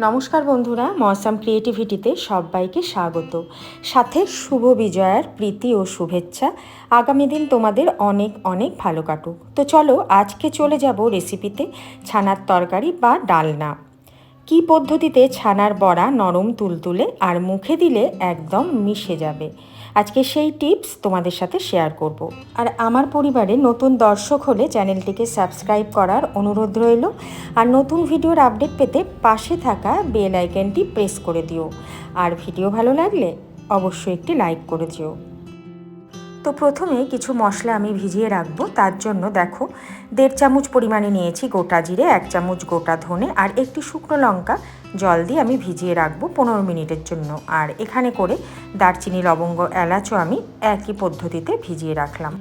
নমস্কার বন্ধুরা মৌসাম ক্রিয়েটিভিটিতে সবাইকে স্বাগত। সাথে শুভ বিজয়ার প্রীতি ও শুভেচ্ছা। আগামী দিন তোমাদের অনেক অনেক ভালো কাটুক। তো চলো আজকে চলে যাব রেসিপিতে ছানার তরকারি বা ডালনা। কি পদ্ধতিতে ছানার বড়া নরম তুলতুলে আর মুখে দিলে একদম মিশে যাবে? আজকে সেই টিপস তোমাদের সাথে শেয়ার করব। আর আমার পরিবারে নতুন দর্শক হলে চ্যানেলটিকে সাবস্ক্রাইব করার অনুরোধ রইল। আর নতুন ভিডিওর আপডেট পেতে পাশে থাকা বেল আইকনটি প্রেস করে দিও। আর ভিডিও ভালো লাগলে অবশ্যই একটি লাইক করে দিও। তো প্রথমে কিছু মশলা আমি ভিজিয়ে রাখব, তার জন্য দেখো দেড় চামচ পরিমাণে নিয়েছি গোটা জিরে, এক চামচ গোটা ধনে আর একটি শুকনো লঙ্কা। জল দিয়ে আমি ভিজিয়ে রাখব পনেরো মিনিটের জন্য। আর এখানে করে দারচিনি, লবঙ্গ, এলাচও আমি একই পদ্ধতিতে ভিজিয়ে রাখলাম।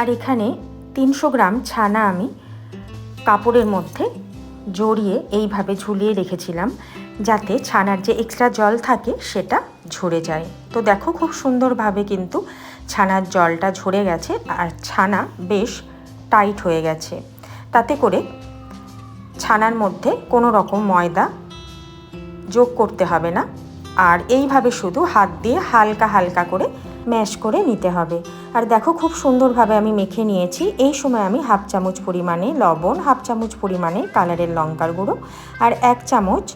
আর এখানে তিনশো গ্রাম ছানা আমি কাপড়ের মধ্যে জড়িয়ে এইভাবে ঝুলিয়ে রেখেছিলাম যাতে ছানার যে এক্সট্রা জল থাকে সেটা ঝরে যায়। তো দেখো খুব সুন্দরভাবে কিন্তু ছানার জলটা ঝরে গেছে আর ছানা বেশ টাইট হয়ে গেছে। তাতে করে ছানার মধ্যে কোনো রকম ময়দা যোগ করতে হবে না। আর এইভাবে শুধু হাত দিয়ে হালকা হালকা করে ম্যাশ করে নিতে হবে। আর দেখো খুব সুন্দরভাবে আমি মেখে নিয়েছি। এই সময় আমি হাফ চামচ পরিমাণে লবণ, হাফ চামচ পরিমাণে কালারের লঙ্কার গুঁড়ো আর এক চামচ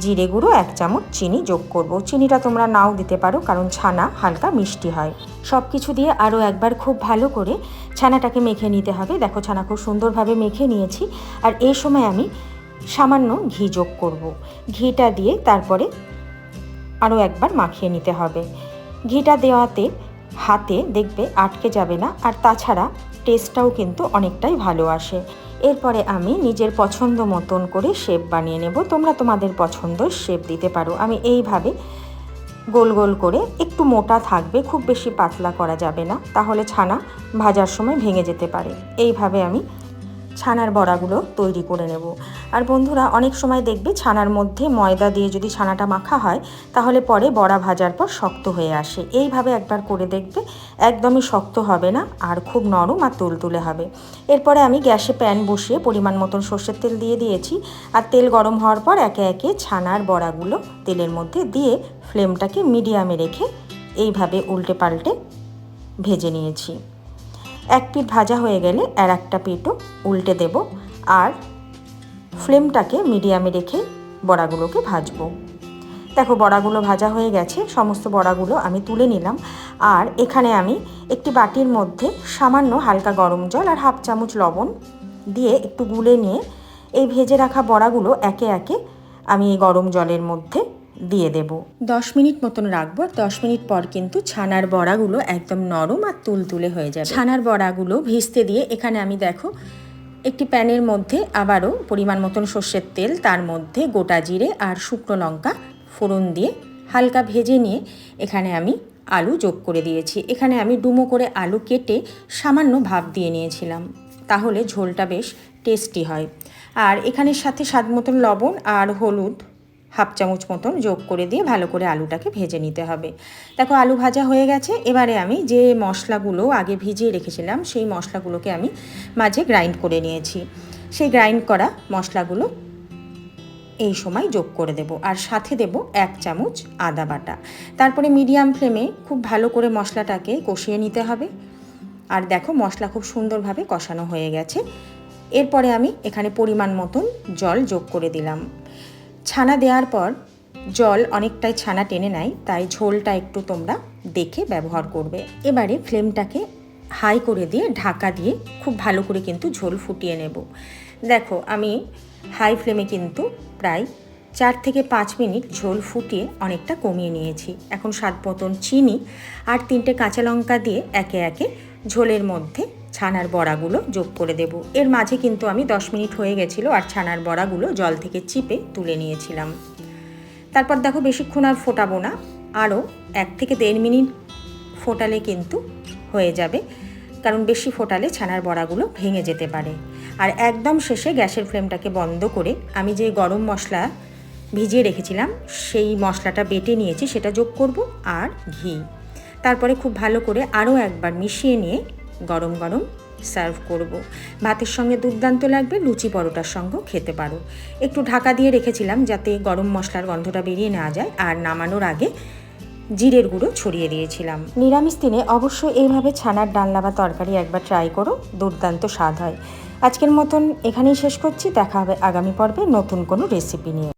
জিরে গুঁড়ো, এক চামচ চিনি যোগ করব। চিনিটা তোমরা নাও দিতে পারো, কারণ ছানা হালকা মিষ্টি হয়। সব কিছু দিয়ে আরও একবার খুব ভালো করে ছানাটাকে মেখে নিতে হবে। দেখো ছানা খুব সুন্দরভাবে মেখে নিয়েছি। আর এই সময় আমি সামান্য ঘি যোগ করব। ঘিটা দিয়ে তারপরে আরও একবার মাখিয়ে নিতে হবে। ঘিটা দেওয়াতে হাতে দেখবে আটকে যাবে না। আর তাছাড়া টেস্টটাও কিন্তু অনেকটাই ভালো আসে। এরপরে আমি নিজের পছন্দ মতন করে শেপ বানিয়ে নেব। তোমরা তোমাদের পছন্দ শেপ দিতে পারো। আমি এইভাবে গোল গোল করে একটু মোটা থাকবে, খুব বেশি পাতলা করা যাবে না। তাহলে ছানা ভাজার সময় ভেঙে যেতে পারে। এইভাবে আমি ছানার বড়াগুলো তৈরি করে নেব। আর বন্ধুরা, অনেক সময় দেখবে ছানার মধ্যে ময়দা দিয়ে যদি ছানাটা মাখা হয়, তাহলে পরে বড়া ভাজার পর শক্ত হয়ে আসে। এইভাবে একবার করে দেখবে একদমই শক্ত হবে না আর খুব নরম আর তুলতুলে হবে। এরপরে আমি গ্যাসে প্যান বসিয়ে পরিমাণ মতন সর্ষের তেল দিয়ে দিয়েছি। আর তেল গরম হওয়ার পর একে একে ছানার বড়াগুলো তেলের মধ্যে দিয়ে ফ্লেমটাকে মিডিয়ামে রেখে এইভাবে উল্টে পাল্টে ভেজে নিয়েছি। এক পিঠ ভাজা হয়ে গেলে আর একটা পিঠও উল্টে দেব আর ফ্লেমটাকে মিডিয়ামে রেখে বড়াগুলোকে ভাজবো। দেখো বড়াগুলো ভাজা হয়ে গেছে, সমস্ত বড়াগুলো আমি তুলে নিলাম আর এখানে আমি একটি বাটির মধ্যে সামান্য হালকা গরম জল আর হাফ চামচ লবণ দিয়ে একটু গুলে নিয়ে এই ভেজে রাখা বড়াগুলো একে একে আমি এই গরম জলের মধ্যে দিয়ে দেব। দশ মিনিট মতন রাখব আর দশ মিনিট পর কিন্তু ছানার বড়াগুলো একদম নরম আর তুলতুলে হয়ে যাবে। ছানার বড়াগুলো ভিজতে দিয়ে এখানে আমি দেখো, একটি প্যানের মধ্যে আবারও পরিমাণ মতন সর্ষের তেল, তার মধ্যে গোটা জিরে আর শুকনো লঙ্কা ফোড়ন দিয়ে হালকা ভেজে নিয়ে এখানে আমি আলু যোগ করে দিয়েছি। এখানে আমি ডুমো করে আলু কেটে সামান্য ভাপ দিয়ে নিয়েছিলাম, তাহলে ঝোলটা বেশ টেস্টি হয়। আর এখানের সাথে স্বাদ মতন লবণ আর হলুদ হাফ চামচ মতন যোগ করে দিয়ে ভালো করে আলুটাকে ভেজে নিতে হবে। দেখো, আলু ভাজা হয়ে গেছে। এবারে আমি যে মশলাগুলো আগে ভিজিয়ে রেখেছিলাম, সেই মশলাগুলোকে আমি মাঝে গ্রাইন্ড করে নিয়েছি। সেই গ্রাইন্ড করা মশলাগুলো এই সময় যোগ করে দেব। আর সাথে দেব এক চামচ আদা বাটা। তারপরে মিডিয়াম ফ্লেমে খুব ভালো করে মশলাটাকে কষিয়ে নিতে হবে। আর দেখো, মশলা খুব সুন্দরভাবে কষানো হয়ে গেছে। এরপরে আমি এখানে পরিমাণ মতন জল যোগ করে দিলাম। ছানা দেওয়ার পর জল অনেকটাই ছানা টেনে নেয়, তাই ঝোলটা একটু তোমরা দেখে ব্যবহার করবে। এবারে ফ্লেমটাকে হাই করে দিয়ে ঢাকা দিয়ে খুব ভালো করে কিন্তু ঝোল ফুটিয়ে নেব। দেখো, আমি হাই ফ্লেমে কিন্তু প্রায় চার থেকে পাঁচ মিনিট ঝোল ফুটিয়ে অনেকটা কমিয়ে নিয়েছি। এখন স্বাদ মতন চিনি আর তিনটে কাঁচা লঙ্কা দিয়ে একে একে ঝোলের মধ্যে ছানার বড়াগুলো যোগ করে দেব। এর মাঝে কিন্তু আমি দশ মিনিট হয়ে গেছিল আর ছানার বড়াগুলো জল থেকে চিপে তুলে নিয়েছিলাম। তারপর দেখো বেশিক্ষণ আর ফোটাবো না আরও এক থেকে দেড় মিনিট ফোটালে কিন্তু হয়ে যাবে, কারণ বেশি ফোটালে ছানার বড়াগুলো ভেঙে যেতে পারে। আর একদম শেষে গ্যাসের ফ্লেমটাকে বন্ধ করে আমি যে গরম মশলা ভিজিয়ে রেখেছিলাম, সেই মশলাটা বেটে নিয়েছি, সেটা যোগ করব আর ঘি। তারপরে খুব ভালো করে আরও একবার মিশিয়ে নিয়ে গরম গরম সার্ভ করব। ভাতের সঙ্গে দুর্দান্ত লাগবে, লুচি পরোটার সঙ্গেও খেতে পারো। একটু ঢাকা দিয়ে রেখেছিলাম যাতে গরম মশলার গন্ধটা বেরিয়ে নেওয়া যায়, আর নামানোর আগে জিরের গুঁড়ো ছড়িয়ে দিয়েছিলাম। নিরামিষ দিনে অবশ্যই এইভাবে ছানার ডালনা বা তরকারি একবার ট্রাই করো, দুর্দান্ত স্বাদ হয়। আজকের মতন এখানেই শেষ করছি, দেখা হবে আগামী পর্বে নতুন কোনো রেসিপি নিয়ে।